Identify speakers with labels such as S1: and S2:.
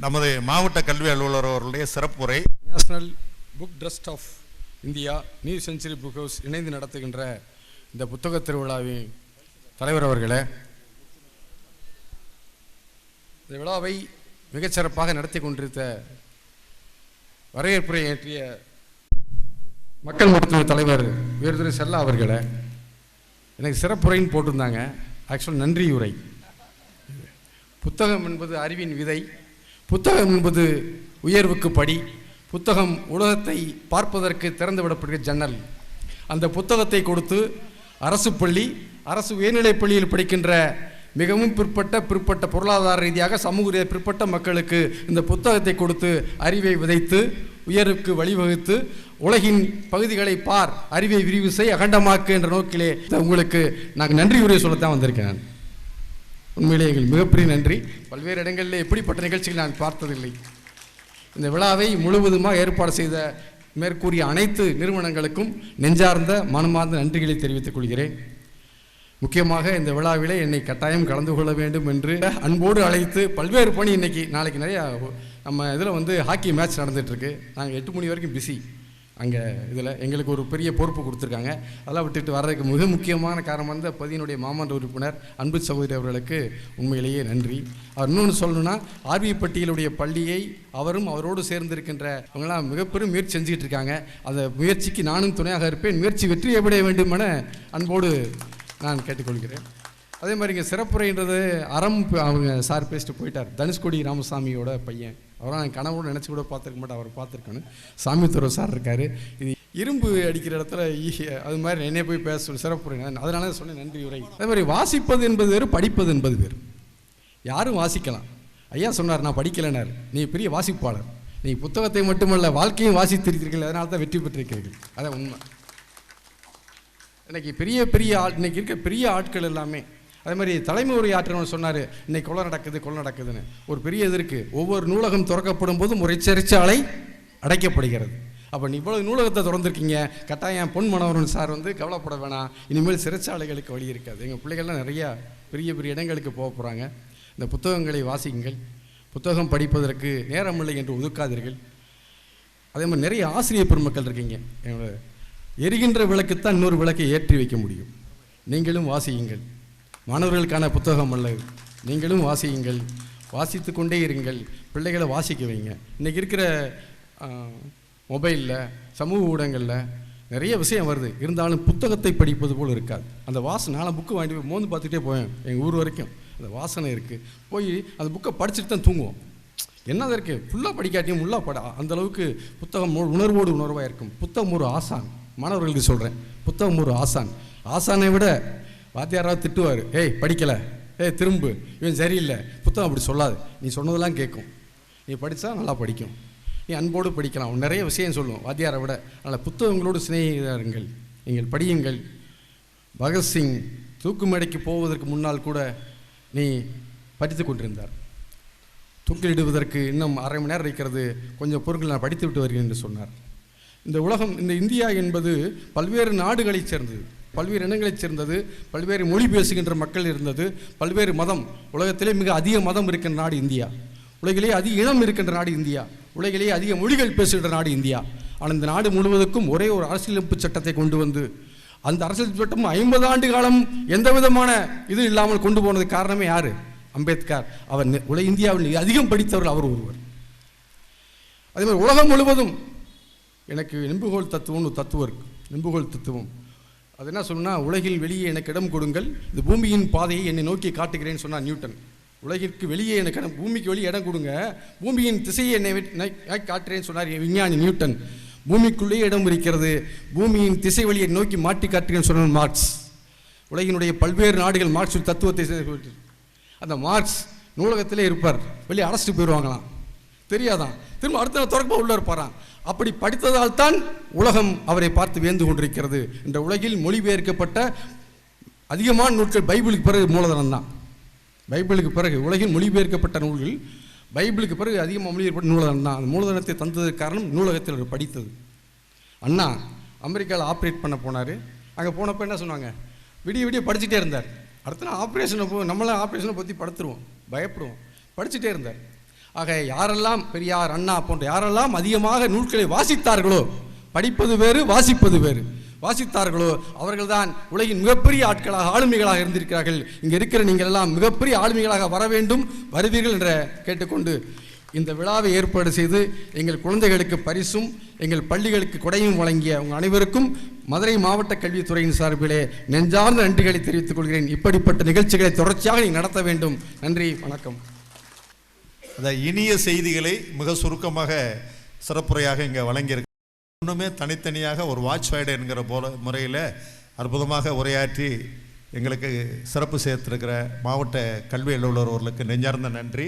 S1: நமது மாவட்ட கல்வி அலுவலர் அவர்களுடைய சிறப்புரை.
S2: National book trust of India new century book house இணைந்து நடத்துகின்ற இந்த புத்தக திருவிழாவின் தலைவர் அவர்களே இந்த விழாவை மிகச்சிறப்பாக நடத்தி கொண்டிருந்த வரவேற்புரை ஏற்றிய மக்கள் மருத்துவ தலைவர் வீரதுரை செல்லா அவர்களை எனக்கு சிறப்புரைன்னு போட்டிருந்தாங்க. ஆக்சுவல் நன்றியுரை. புத்தகம் என்பது அறிவின் விதை. புத்தகம் என்பது உயர்வுக்கு படி. புத்தகம் உலகத்தை பார்ப்பதற்கு திறந்து விடப்படுகிற ஜன்னல். அந்த புத்தகத்தை கொடுத்து அரசு பள்ளி அரசு உயர்நிலைப் பள்ளியில் படிக்கின்ற மிகவும் பிற்பட்ட பிற்பட்ட பொருளாதார ரீதியாக சமூக பிற்பட்ட மக்களுக்கு இந்த புத்தகத்தை கொடுத்து அறிவை விதைத்து உயர்வுக்கு வழிவகுத்து உலகின் பகுதிகளை பார் அறிவை விரிவு செய் அகண்டமாக்கு என்ற நோக்கிலே உங்களுக்கு நாங்கள் நன்றி உரை சொல்லத்தான் வந்திருக்கேன். உண்மையிலே எங்கள் மிகப்பெரிய நன்றி. பல்வேறு இடங்களில் எப்படிப்பட்ட நிகழ்ச்சிகள் நான் பார்த்ததில்லை. இந்த விழாவை முழுவதுமாக ஏற்பாடு செய்த மேற்கூறிய அனைத்து நிறுவனங்களுக்கும் நெஞ்சார்ந்த மனமார்ந்த நன்றிகளை தெரிவித்துக் கொள்கிறேன். முக்கியமாக இந்த விழாவிலே என்னை கட்டாயம் கலந்து கொள்ள வேண்டும் என்று அன்போடு அழைத்து பல்வேறு பணி இன்னைக்கு நாளைக்கு நிறையா நம்ம இதில் வந்து ஹாக்கி மேட்ச் நடந்துகிட்ருக்கு நாங்கள் எட்டு மணி வரைக்கும் பிஸி அங்கே இதில் எங்களுக்கு ஒரு பெரிய பொறுப்பு கொடுத்துருக்காங்க. அதெல்லாம் விட்டுட்டு வர்றதுக்கு மிக முக்கியமான காரணம் வந்து பதியினுடைய மாமன்ற உறுப்பினர் அன்பு சகோதரி அவர்களுக்கு உண்மையிலேயே நன்றி. அவர் இன்னொன்று சொல்லணும்னா ஆர்விப்பட்டியலுடைய பள்ளியை அவரும் அவரோடு சேர்ந்திருக்கின்ற அவங்களாம் மிகப்பெரும் முயற்சி செஞ்சுக்கிட்டு இருக்காங்க. அந்த முயற்சிக்கு நானும் துணையாக இருப்பேன். முயற்சி வெற்றி அடைய வேண்டும் என அன்போடு நான் கேட்டுக்கொள்கிறேன். அதே மாதிரி இங்கே சிறப்புரைன்றது அறம் அவங்க சார் பேசிட்டு போயிட்டார். தனுஷ்கோடி ராமசாமியோட பையன். அவராக நான் கனவோடு நினச்சி கூட பார்த்துருக்க மாட்டேன். அவர் பார்த்துருக்கணும் சாமித்துறை சார் இருக்கார். இது இரும்பு அடிக்கிற இடத்துல அது மாதிரி என்னைய போய் பேச சொல்லி சிறப்பு அதனால தான் சொன்னேன் நன்றி உரை. அதே மாதிரி வாசிப்பது என்பது வேறு படிப்பது என்பது வேறு. யாரும் வாசிக்கலாம். ஐயா சொன்னார் நான் படிக்கலைனார் நீ பெரிய வாசிப்பாளர். நீ புத்தகத்தை மட்டுமல்ல வாழ்க்கையும் வாசித்திருக்கிறீர்கள். அதனால தான் வெற்றி பெற்றிருக்கிறீர்கள். அதான் உண்மை. இன்னைக்கு பெரிய பெரிய ஆள் இன்னைக்கு இருக்க பெரிய ஆட்கள் எல்லாமே அதே மாதிரி தலைமை உரையாற்றவர் சொன்னார் இன்னைக்கு கொலை நடக்குது கொலை நடக்குதுன்னு. ஒரு பெரிய இது இருக்குது ஒவ்வொரு நூலகம் திறக்கப்படும் போதும் முறைச்சரிச்சாலை சிறைச்சாலை அடைக்கப்படுகிறது. அப்போ நீ இவ்வளவு நூலகத்தை திறந்திருக்கீங்க கட்டாயம் பொன் மனோகரன் சார் வந்து கவலைப்பட வேணாம். இனிமேல் சிறைச்சாலைகளுக்கு வழி இருக்காது. எங்கள் பிள்ளைகள்லாம் நிறையா பெரிய பெரிய இடங்களுக்கு போக போகிறாங்க இந்த புத்தகங்களை வாசியுங்கள். புத்தகம் படிப்பதற்கு நேரமில்லை என்று ஒதுக்காதீர்கள். அதே மாதிரி நிறைய ஆசிரியர் பெருமக்கள் இருக்கீங்க. எங்களோட எரிகின்ற விளக்குத்தான் இன்னொரு விளக்கை ஏற்றி வைக்க முடியும். நீங்களும் வாசியுங்கள். மாணவர்களுக்கான புத்தகம் அல்ல நீங்களும் வாசியுங்கள். வாசித்து கொண்டே இருங்கள். பிள்ளைகளை வாசிக்க வைங்க. இன்றைக்கி இருக்கிற மொபைலில் சமூக ஊடகங்களில் நிறைய விஷயம் வருது. இருந்தாலும் புத்தகத்தை படிப்பது போல் இருக்காது. அந்த வாசனை நான் புக்கு வாங்கிட்டு போய் மோந்து பார்த்துட்டே போவேன். எங்கள் ஊர் வரைக்கும். அந்த வாசனை இருக்குது போய் அந்த புக்கை படிச்சுட்டு தான் தூங்குவோம். என்ன இருக்குது ஃபுல்லாக படிக்காட்டியும் உள்ளா பட அந்த அளவுக்கு புத்தகம் உணர்வோடு உணர்வாக இருக்கும். புத்தகம் ஒரு ஆசான். மாணவர்களுக்கு சொல்கிறேன் புத்தகம் ஒரு ஆசான். ஆசானை விட வாத்தியாராவது திட்டுவார். ஏய் படிக்கலை. ஏய் திரும்பு. இவன் சரியில்லை. புத்தகம் அப்படி சொல்லாது. நீ சொன்னதெல்லாம் கேட்கும். நீ படித்தா நல்லா படிக்கும். நீ அன்போடு படிக்கலாம். அவன் நிறைய விஷயம் சொல்லுவோம் வாத்தியாரை விட அதனால் புத்தகங்களோடு சிநேகிதாருங்கள் நீங்கள் படியுங்கள். பகத்சிங் தூக்கு மேடைக்கு போவதற்கு முன்னால் கூட நீ படித்து கொண்டிருந்தார். தூக்கிலிடுவதற்கு இன்னும் அரை மணி நேரம் இருக்கிறது. கொஞ்சம் பொருட்கள் நான் படித்து விட்டு வருகிறேன் என்று சொன்னார். இந்த உலகம் இந்த இந்தியா என்பது பல்வேறு நாடுகளைச் சேர்ந்தது. பல்வேறு இனங்களைச் சேர்ந்தது பல்வேறு மொழி பேசுகின்ற மக்கள் இருந்தது பல்வேறு மதம். உலகத்திலே மிக அதிக மதம் இருக்கின்ற நாடு இந்தியா. உலகிலே அதிக இனம் இருக்கின்ற நாடு இந்தியா. உலகிலே அதிக மொழிகள் பேசுகின்ற நாடு இந்தியா. ஆனால் இந்த நாடு முழுவதற்கும் ஒரே ஒரு அரசியலமைப்பு சட்டத்தை கொண்டு வந்து அந்த அரசியல் சட்டம் ஐம்பது ஆண்டு காலம் எந்த விதமான இது இல்லாமல் கொண்டு போனது காரணமே யாரு? அம்பேத்கர். அவர் உலக இந்தியாவில் அதிகம் படித்தவர்கள் அவர் ஒருவர். அதே மாதிரி உலகம் முழுவதும் எனக்கு நெம்புகோல் தத்துவம்னு தத்துவம் இருக்கு. நெம்புகோல் தத்துவம். அது என்ன சொல்லுன்னா உலகில் வெளியே எனக்கு இடம் கொடுங்கள். இந்த பூமியின் பாதையை என்னை நோக்கி காட்டுகிறேன்னு சொன்னால் நியூட்டன். உலகிற்கு வெளியே எனக்கு இடம் பூமிக்கு வெளியே இடம் கொடுங்க. பூமியின் திசையை என்னை காட்டுறேன்னு சொன்னார் விஞ்ஞானி நியூட்டன். பூமிக்குள்ளேயே இடம் இருக்கிறது. பூமியின் திசை வழியை நோக்கி மாட்டி காட்டுகிறேன்னு சொன்னார் மார்க்ஸ். உலகினுடைய பல்வேறு நாடுகள் மார்க்ஸ் தத்துவத்தை செய்து அந்த மார்க்ஸ் நூலகத்திலே இருப்பார். வெளியே அழைச்சிட்டு போயிடுவாங்களாம் தெரியாதான் திரும்ப அடுத்த தொடர்பாக உள்ளே உள்ள இருப்பாராம் அப்படி படித்ததால் தான் உலகம் அவரை பார்த்து வேந்து கொண்டிருக்கிறது. இந்த உலகில் மொழிபெயர்க்கப்பட்ட அதிகமான நூல்கள் பைபிளுக்கு பிறகு மூலதனம் தான். பைபிளுக்கு பிறகு உலகில் மொழிபெயர்க்கப்பட்ட நூல்கள் பைபிளுக்கு பிறகு அதிகமாக மொழிபெயர்ப்பட்ட நூலகம் தான். அந்த மூலதனத்தை தந்ததற்கு காரணம் நூலகத்தில் அவர் படித்தது. அண்ணா அமெரிக்காவில் ஆப்ரேட் பண்ண போனார். அங்கே போனப்போ என்ன சொன்னாங்க? விடிய விடிய படிச்சுட்டே இருந்தார். அடுத்த நாள் ஆப்ரேஷனை போ நம்மளாம் ஆப்ரேஷனை பற்றி படுத்துருவோம். பயப்படுவோம். படிச்சுட்டே இருந்தார். ஆக யாரெல்லாம் பெரியார் அண்ணா போன்ற யாரெல்லாம் அதிகமாக நூல்களை வாசித்தார்களோ படிப்பது வேறு வாசிப்பது வேறு. வாசித்தார்களோ அவர்கள்தான் உலகின் மிகப்பெரிய ஆட்களாக ஆளுமைகளாக இருந்திருக்கிறார்கள். இங்கே இருக்கிற நீங்கள் எல்லாம் மிகப்பெரிய ஆளுமைகளாக வர வேண்டும் வருவீர்கள் என்ற கேட்டுக்கொண்டு இந்த விழாவை ஏற்பாடு செய்து எங்கள் குழந்தைகளுக்கு பரிசும் எங்கள் பள்ளிகளுக்கு கொடையும் வழங்கிய உங்கள் அனைவருக்கும் மதுரை மாவட்ட கல்வித்துறையின் சார்பிலே நெஞ்சார்ந்த நன்றிகளை தெரிவித்துக் கொள்கிறேன். இப்படிப்பட்ட நிகழ்ச்சிகளை தொடர்ச்சியாக நீங்கள் நடத்த வேண்டும். நன்றி வணக்கம்.
S1: அந்த இனிய செய்திகளை மிக சுருக்கமாக சிறப்புரையாக இங்கே வழங்கியிருக்கு. இன்னுமே தனித்தனியாக ஒரு வாட்ச் ஃபைடு என்கிற போல முறையில் அற்புதமாக உரையாற்றி எங்களுக்கு சிறப்பு சேர்த்திருக்கிற மாவட்ட கல்வி அலுவலர் அவர்களுக்கு நெஞ்சார்ந்த நன்றி.